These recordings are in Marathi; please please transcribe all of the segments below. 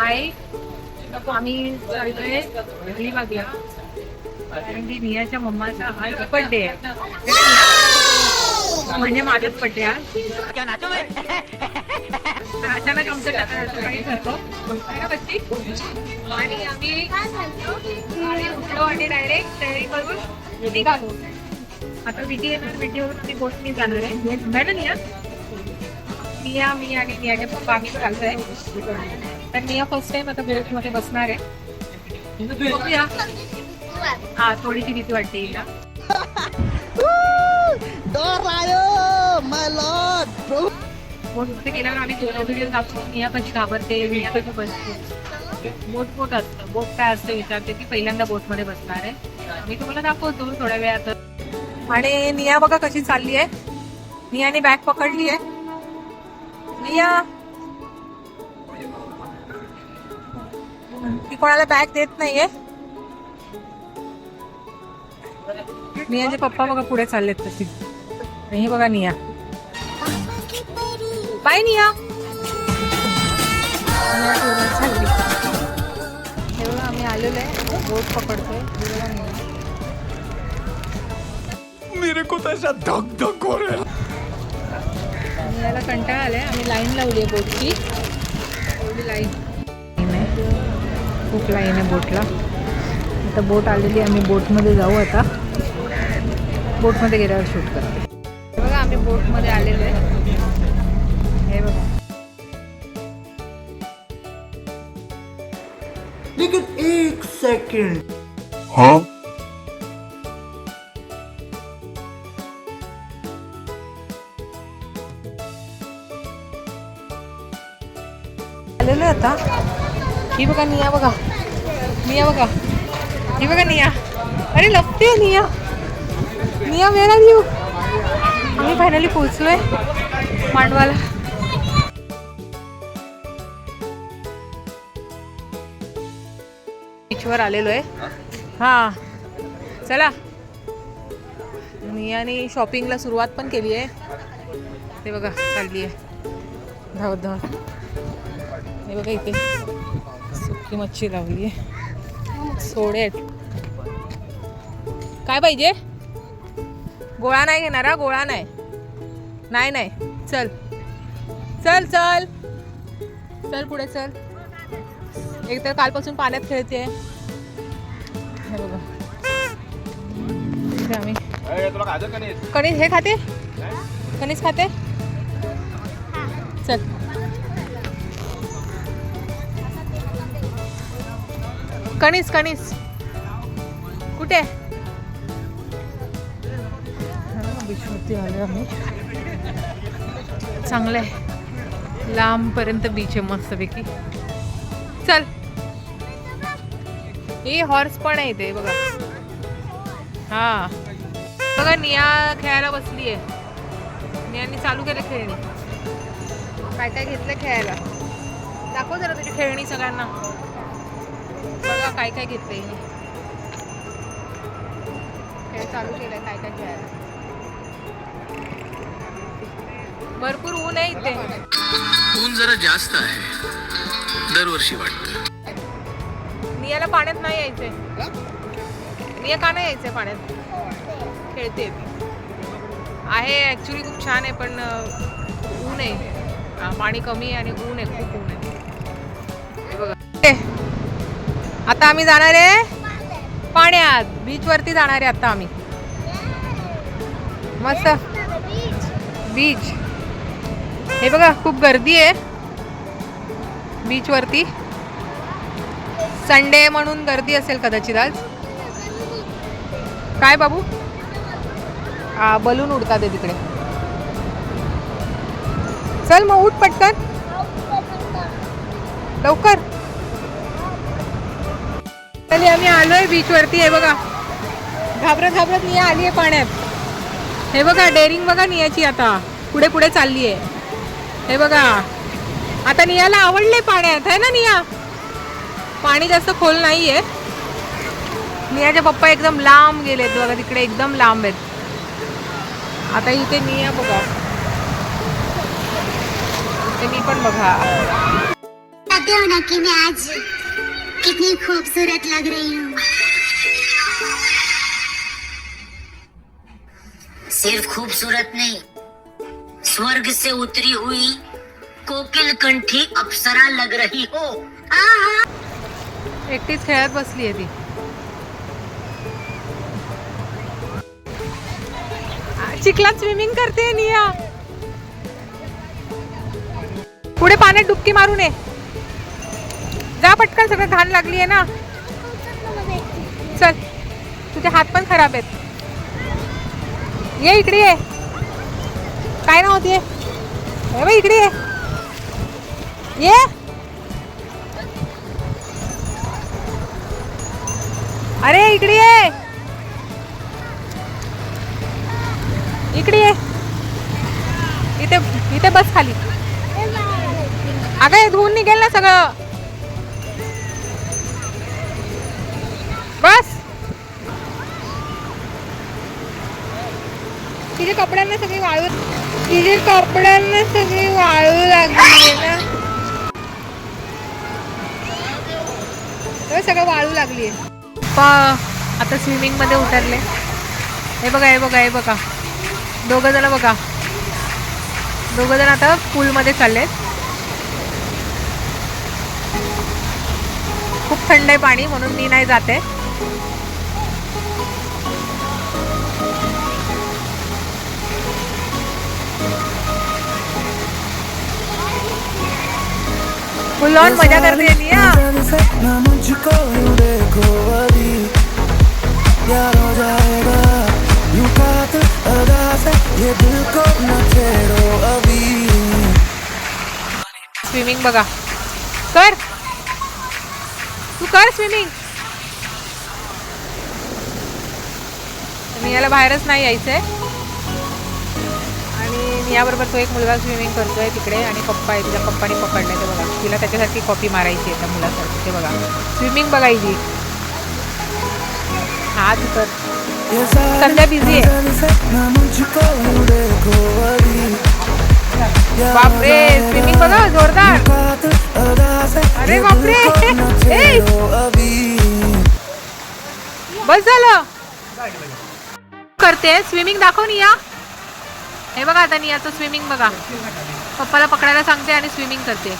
हाय आम्ही चालतोय अलिबागला. कारण की नियाच्या मम्माचा आज बर्थडे आहे. म्हणजे माझाच बर्थडे आज. अचानक आमचं टाटा सकाळी बच्ची? आणि आम्ही उठलो आणि डायरेक्ट तयारी करून निघालो. आता विधी येणार विधीवरून ती गोष्ट मी जाणार आहे. मॅडम या. निया मी आणि नियाचे पप्पा आम्ही चालतोय तर निया फर्स्ट टाइम आता बोटमध्ये बसणार आहे. बघूया. हा थोडीशी भीती वाटते हिला. बोटमध्ये गेल्यावर आम्ही दोन व्हिडिओ दाखवतो निया कशी घाबरते निया कशी बसते बोट असतं. बोट काय असतं विचारते की पहिल्यांदा बोटमध्ये बसणार आहे. मी तुम्हाला दाखवतो थोड्या वेळात आणि निया बघा कशी चालली आहे. नियाने बॅग पकडली आहे. रिया ती कोणाला बॅग देत नाहीये? नियाचे पप्पा बघा पुढे चाललेत तशी. आणि हे बघा निया. बाय निया. हे बघा आम्ही आलेलो आहे. बोट पकडतोय. मेरे को तो ऐसा धक धक हो रहा है। आणि याला कंटाळा आलाय. आम्ही लाईन लावली आहे बोटची एवढी लाईन आहे खूप लाईन आहे बोटला आता बोट आलेली आम्ही बोटमध्ये जाऊ आता. बोटमध्ये गेल्यावर शूट करते. हे बघा आम्ही बोटमध्ये आलेलो आहे. हे बघा. लेकिन एक सेकंड हाँ? आता. ही बघा निया बघा. निया बघा. ही बघा निया. अरे लपते निया. निया वेळ आली यू आम्ही फायनली पोहोचलोय मांडवाला. बीचवर आलेलो आहे. हा. चला. नियाने शॉपिंगला सुरुवात पण केली आहे. ते बघा चालली आहे. धावत धावत. हे बघा इथे. सुकी मच्छी लावली आहे. सोडे आहेत. काय पाहिजे? गोळा नाही घेणार हा गोळा नाही. नाही नाही. चल. चल चल. चल पुढे चल. एक तर कालपासून पाण्यात खेळते हे बघा. आम्ही. कणीस हे खाते? कणीस खाते? चल. कणीस कणीस. कुठे? बीचवरती चांगलं आहे लांबपर्यंत बीच आहे मस्तपैकी. चल. हे हॉर्स पण आहे इथे बघा. हा. बघा निया खेळायला बसली आहे नियाने चालू केलं खेळणी. काय काय घेतलं खेळायला? दाखव जरा तुझी खेळणी सगळ्यांना. बघा काय काय घेतलंय हिने. खेळ चालू केलाय काय काय खेळायला? भरपूर ऊन आहे इथे. ऊन जरा जास्त आहे. दरवर्षी वाटतं. नियाला पाण्यात नाही यायचंय. निया का नाही यायचंय पाण्यात? खेळते. आहे ऍक्च्युली खूप छान आहे पण ऊन आहे. पाणी कमी आहे आणि ऊन आहे खूप ऊन आहे. हे बघा. आता आम्ही जाणार आहे पाण्यात. बीच वरती जाणार आहे आता आम्ही. मस्त. बीच हे बघा खूप गर्दी आहे. बीच वरती. संडे म्हणून गर्दी असेल कदाचित आज. काय बाबू? बलून उडतात आहे तिकडे. चल मग उठ पटकन. लवकर. फायनली आम्ही आलोय बीचवरती आहे बघा. घाबरत घाबरत निया आली आहे पाण्यात. हे बघा डेअरिंग बघा नियाची आता. पुढे पुढे चालली आहे हे बघा. आता नियाला आवडले पाण्यात. आहे ना निया? पाणी जास्त खोल नाहीये. नियाचे पप्पा एकदम लांब गेलेत बघा. तिकडे एकदम लांब आहेत. आता इथे निया बघा. ते मी पण बघा. हो नक्की आज. कितनी खूबसूरत लग रही हूँ. सिर्फ खूबसूरत नहीं स्वर्ग से उतरी हुई कोकिल कंठी अप्सरा लग रही हो। एकटीच खेळत बसली आहे ती. चिखलात स्विमिंग करते निया. पुढे पाण्यात डुबकी मारून ये जा पटकन सगळं घाण लागली आहे ना. चल तुझे हात पण खराब आहेत. ये इकडे ये. काय ना होतीये इकडे ये. ये. अरे इकडे ये. इकडे ये. इथे इथे बस खाली. अगं हे धुवून निघेल ना सगळं. कपड्यांना सगळी वाळू तिच्या कपड्यांना सगळी वाळू लागली ना. सगळं वाळू लागली आता स्विमिंगमध्ये उतरले. हे बघा हे बघा हे बघा. दोघं जण बघा. दोघं जण आता पूल मध्ये चाललेत. खूप थंड आहे पाणी म्हणून मी नाही जाते. को न छेड़ो अभी स्विमिंग बघा. कर. तू कर स्विमिंग. मी याला बाहेरच नाही यायचंय. आणि तो एक मुलगा स्विमिंग करतोय तिकडे आणि पप्पा आहे तिच्या पप्पाने पकडलाय ते बघा. तिला त्याच्यासाठी कॉपी मारायची आहे त्या मुलासाठी ते बघा. स्विमिंग बघायची हात तर. सध्या बिझी आहे. बापरे स्विमिंग बघा जोरदार. अरे बापरे! बस झालं. करते स्विमिंग दाखव निया. हे बघा आता नियाचं स्विमिंग बघा. पप्पाला पकडायला सांगते आणि स्विमिंग करते.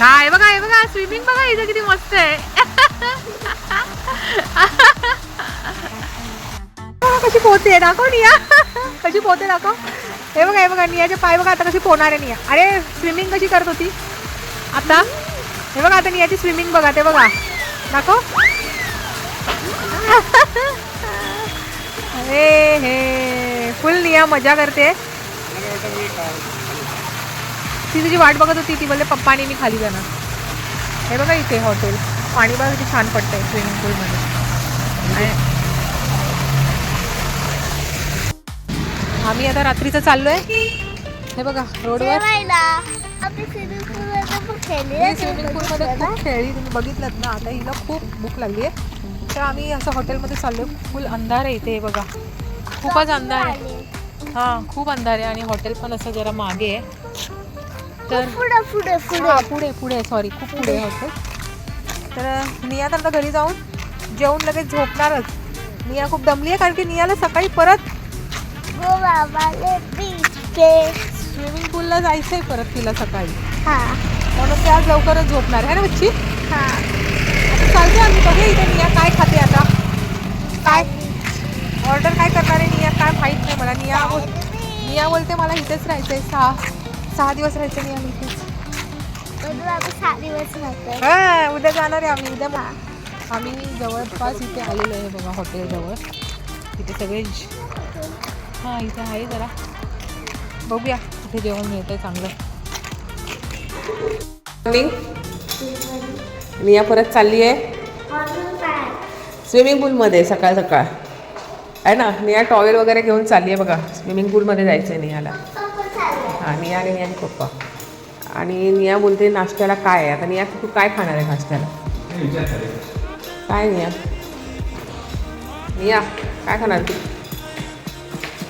हा हे बघा हे बघा स्विमिंग बघा इथं किती मस्त आहे. कशी पोहते दाखव निया. कशी पोहते दाखव. हे बघा हे बघा नियाचे पाय बघा आता कशी पोहणार आहे निया. अरे स्विमिंग कशी करत होती? आता? हे बघा आता नियाची स्विमिंग बघा ते बघा. दाखव. अरे हे फुल निया मजा करते. ती तुझी वाट बघत होती ती बोलले पप्पाने मी खाली जाणार. हे बघा इथे हॉटेल पाणी बघा किती छान पडतंय स्विमिंग पूलमध्ये आम्ही आता रात्रीचं चाललोय. हे बघा रोडवर. स्विमिंग पूलमध्ये खूप खेळली तुम्ही बघितलं ना? आता हिला खूप भूक लागली आहे. तर आम्ही असं हॉटेलमध्ये चाललोय. फुल अंधार आहे इथे हे बघा. खूपच अंधार आहे. हां खूप अंधार आहे आणि हॉटेल पण असं जरा मागे आहे. तर पुढे पुढे पुढे. सॉरी खूप पुढे होतं तर निया तर आता घरी जाऊन जेवून लगेच झोपणारच. निया खूप दमली आहे कारण की नियाला सकाळी परत गोवा वाले बीच पे स्विमिंग पूलला जायचं आहे परत तिला सकाळी. हा. म्हणून ते आज लवकरच झोपणार आहे ना बच्ची? हा. आता चालते आम्ही बघूया इथे निया काय खाते आता. काय? ऑर्डर काय करणार आहे निया? काय माहीत नाही मला. निया बोल निया बोलते मला इथेच राहायचं आहे सहा सहा दिवस राहायचं निया मी इथेच. सात दिवस राहतो हा, उद्या जाणार आहे आम्ही. उद्या आम्ही जवळपास इथे आलेलो आहे बघा हॉटेलजवळ. इथे सगळे हां इथे आहे जरा. बघूया इथे जेवण मिळतंय चांगलं. निया परत चालली आहे. स्विमिंग पूलमध्ये सकाळ सकाळ. आहे ना निया टॉवेल वगैरे घेऊन चालली आहे बघा. स्विमिंग पूलमध्ये जायचं आहे नियाला. हां निया आणि नियाचे पप्पा. आणि निया बोलते नाश्त्याला काय आहे? आता निया तू काय खाणार आहे नाश्त्याला? काय निया? निया काय खाणार तू?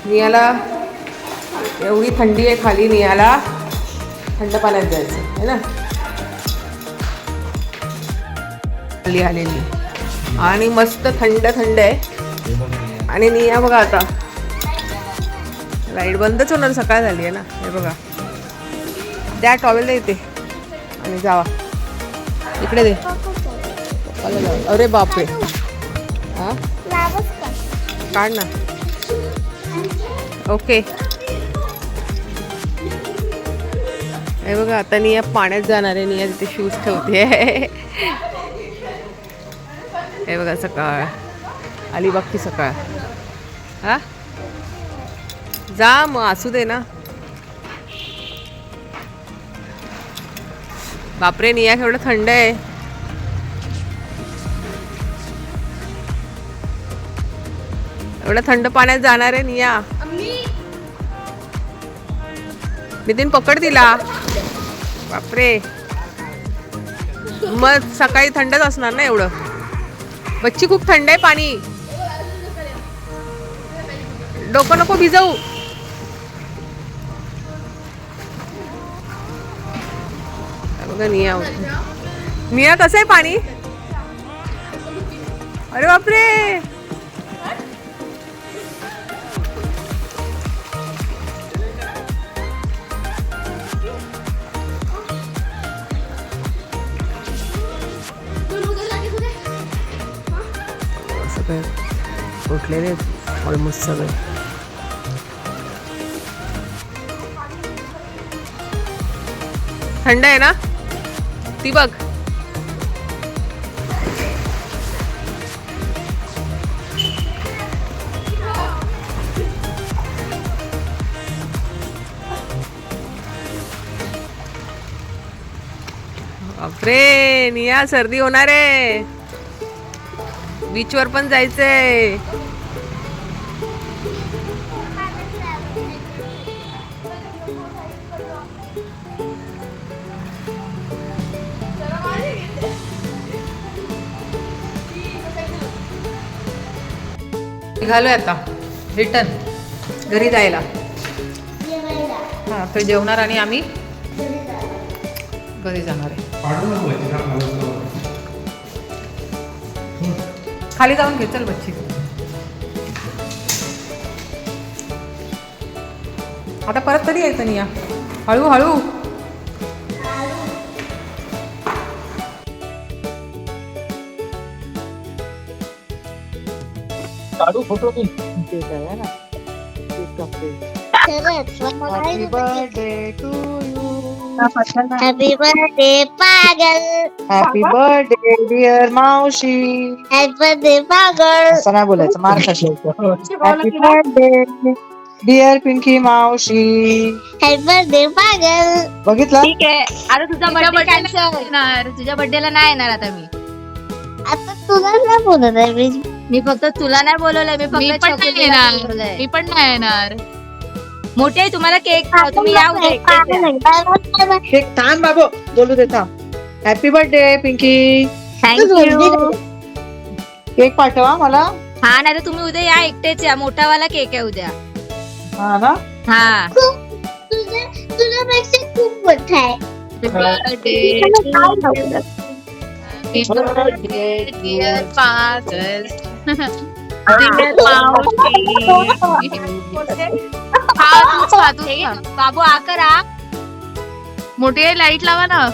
नियाला एवढी थंडी आहे खाली नियाला थंड पाण्यात जायचं आहे ना? खाली आलेली. आणि मस्त थंड थंड आहे. आणि निया बघा आता. लाइट बंदच होणार सकाळ झाली आहे ना हे बघा. त्या टॉवेल येते आणि जावा. इकडे दे. अरे बापरे. हा? काढ ना. ओके. हे बघा आता निया पाण्यात जाणार आहे निया तिथे शूज ठेवते. हे बघा सकाळ. अलिबागची सकाळ. हा? जा मग असू दे ना. बापरे निया केवढं थंड आहे. एवढं थंड पाण्यात जाणार आहे निया. नितीन पकड दिला बापरे. मग सकाळी थंडच असणार ना एवढं? बच्ची खूप थंड आहे पाणी. डोकं नको भिजवू. बघा निया होती. निया कसं आहे पाणी? अरे बापरे. उठलेले ऑलमोस्ट सगळे थंड आहे ना? ती बघ. बापरे निया सर्दी होणार आहे. बीचवर पण जायचंय. निघालोय आता. रिटर्न घरी जायला. हा तो जेवणार आणि आम्ही घरी जाणार आहे. खाली जाऊन घे चल बच्ची. आता परत कधी यायचं नाही या हळू हळू. हॅपी बर्थडे पागल हॅपी बर्थडे डिअर मावशी हॅपी बर्थडे पागल असं नाही बोलायचं मार हॅपी बर्थडे डिअर पिंकी मावशी हॅपी बर्थडे पागल बघितलं? ठीक आहे. आता तुझा बर्थडे कॅन्सल येणार तुझ्या बर्थडेला नाही येणार आता मी. आता तुला नाही बोलत आहे मी मी फक्त तुला नाही बोलवलंय मी मी फक्त पण नाही छकुलीला येणार बोलवलंय. मी पण नाही येणार. मोठी आहे तुम्हाला केक खाऊ तुम्ही या उद्या एकटेच या. केक थांब बाबू बोलू दे थांब. Happy birthday Pinky thank you cake पाठवा मला. हा नाही तर तुम्ही उद्या या एकटेच या. मोठावाला केक आहे उद्या. हा। ना हा तुझ्यापेक्षा खूप मोठा आहे Dear पागल खा तूच खा तूच खा. बाबू आ। करा मोठी आहे लाइट लावा ना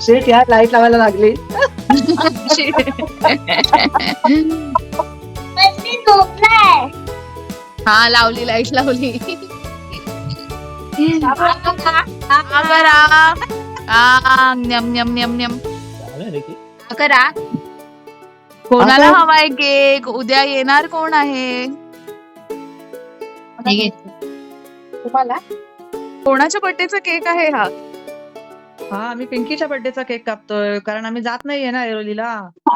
शेट या लाइट लावायला लागली। हा लावली लाइट लावली. आ करा. हा करा. आ, न्यम न्यम न्यम न्यम. आ करा. कोणाला हवाय केक? उद्या येणार कोण आहे? तुम्हाला? कोणाच्या बर्थडेचा केक आहे हा? हा आम्ही पिंकीच्या बर्थडेचा केक कापतोय कारण आम्ही जात नाहीये ना एरोलीला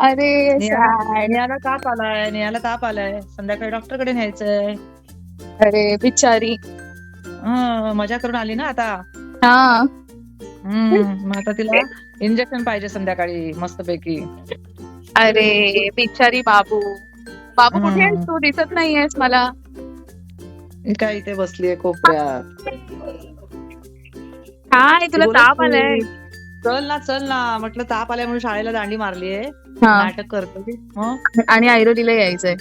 अरे नियाला ताप आलाय नियाला ताप आलाय. संध्याकाळी डॉक्टरकडे न्यायचंय. अरे बिचारी. हं, मजा करून आली ना आता. हा. हम्म मग आता तिला इंजेक्शन पाहिजे संध्याकाळी मस्तपैकी. अरे बिचारी बाबू. बाबू कुठे आहेस. तू? दिसत नाहीयेस मला. ही काय इथे बसलीये कोपऱ्यात. काय तुला ताप. आलाय? चल ना चल ना. म्हटलं ताप आलाय म्हणून शाळेला दांडी मारलीये. हा. नाटक करते ती. आणि ऐरोलीला यायचंय.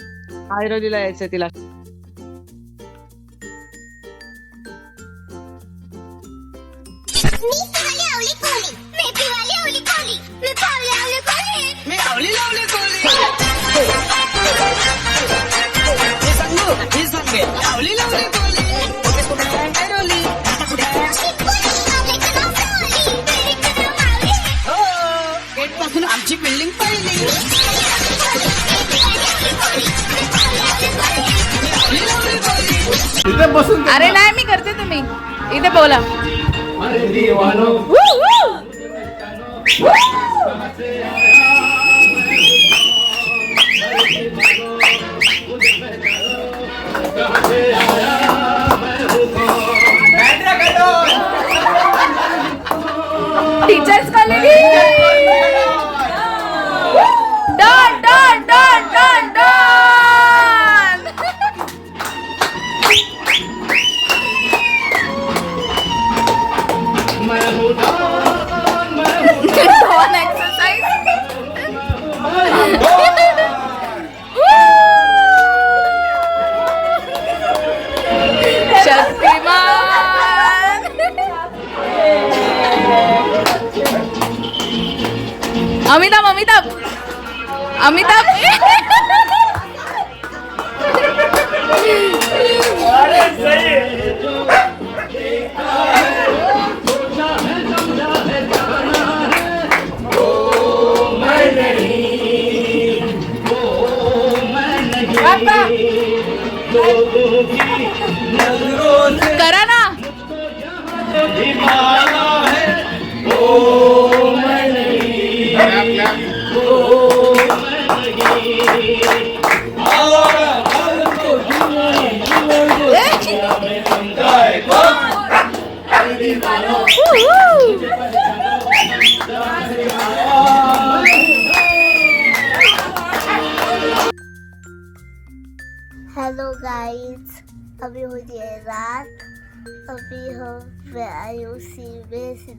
आयुर्वेदीला यायचंय तिला. इथे बसून अरे नाही मी करते तुम्ही. इथे बोला. टीचर्स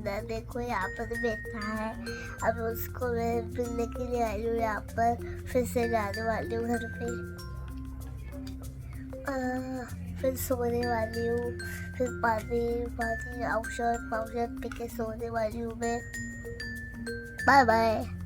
बनाने को देखो यहाँ पर बैठा है अब उसको मैं मिलने के लिए आई हूँ यहाँ पर फिर से जाने वाली हूँ घर पे आ, फिर सोने वाली हूँ फिर पानी पानी औषध औषध पी के सोने वाली हूँ मैं बाय बाय